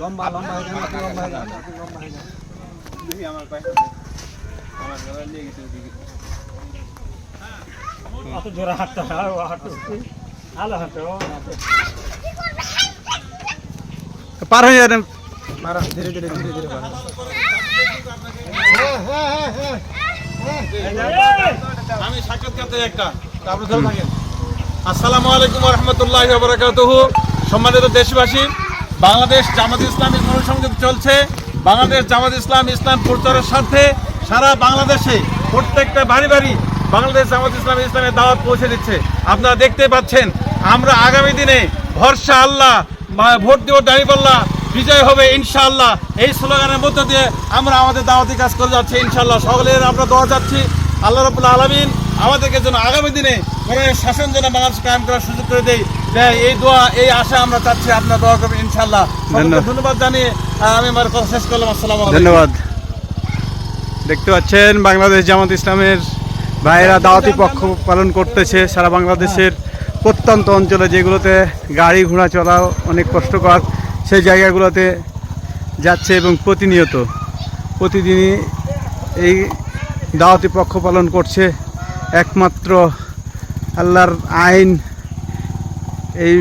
লম্বা লম্বা জোরে হাঁটতে ও হাঁটু পার হয়ে যাবেন মারা ধীরে ধীরে ধীরে ধীরে মারা আমি সাক্ষাৎকার দেই একটা। তারপরে আসসালামু আলাইকুম রহমতুল্লাহ বরাকাতুহ। সম্মানিত দেশবাসী, বাংলাদেশ জামাত ইসলামী মহাসংযোগ চলছে। বাংলাদেশ জামাত ইসলাম ইসলাম প্রচারের স্বার্থে সারা বাংলাদেশে প্রত্যেকটা বাড়ি বাড়ি বাংলাদেশ জামাত ইসলাম ইসলামের দাওয়াত পৌঁছে দিচ্ছে। আপনারা দেখতে পাচ্ছেন, আমরা আগামী দিনে ভরসা আল্লাহ ভোট দিব দাঁড়িপাল্লা বিজয় হবে ইনশাআল্লাহ। এই স্লোগানের মধ্য দিয়ে আমরা আমাদের দাওয়াতি কাজ করে যাচ্ছি ইনশাআল্লাহ। সকলের আমরা দোয়া যাচ্ছি আল্লাহ রবুল্লা আলমিন আমাদেরকে যেন আগামী দিনে শাসন যেন বাংলাদেশ কায়েম করার সুযোগ করে দেয়। এই দোয়া এই আশা আমরা চাচ্ছি আপনার দোয়া করবেন ইনশাআল্লাহ। সকলকে ধন্যবাদ। জানিয়ে আমি আমার কথা শেষ করলাম আসসালামু ধন্যবাদ। দেখতে পাচ্ছেন বাংলাদেশ জামাত ইসলামের ভাইয়েরা দাওয়াতি পক্ষ পালন করতেছে। সারা বাংলাদেশের প্রত্যন্ত অঞ্চলে যেগুলোতে গাড়ি ঘোড়া চলা অনেক কষ্টকর সেই জায়গাগুলোতে যাচ্ছে এবং প্রতিনিয়ত প্রতিদিনই এই দাওয়াতি পক্ষ পালন করছে। একমাত্র আল্লাহর আইন এই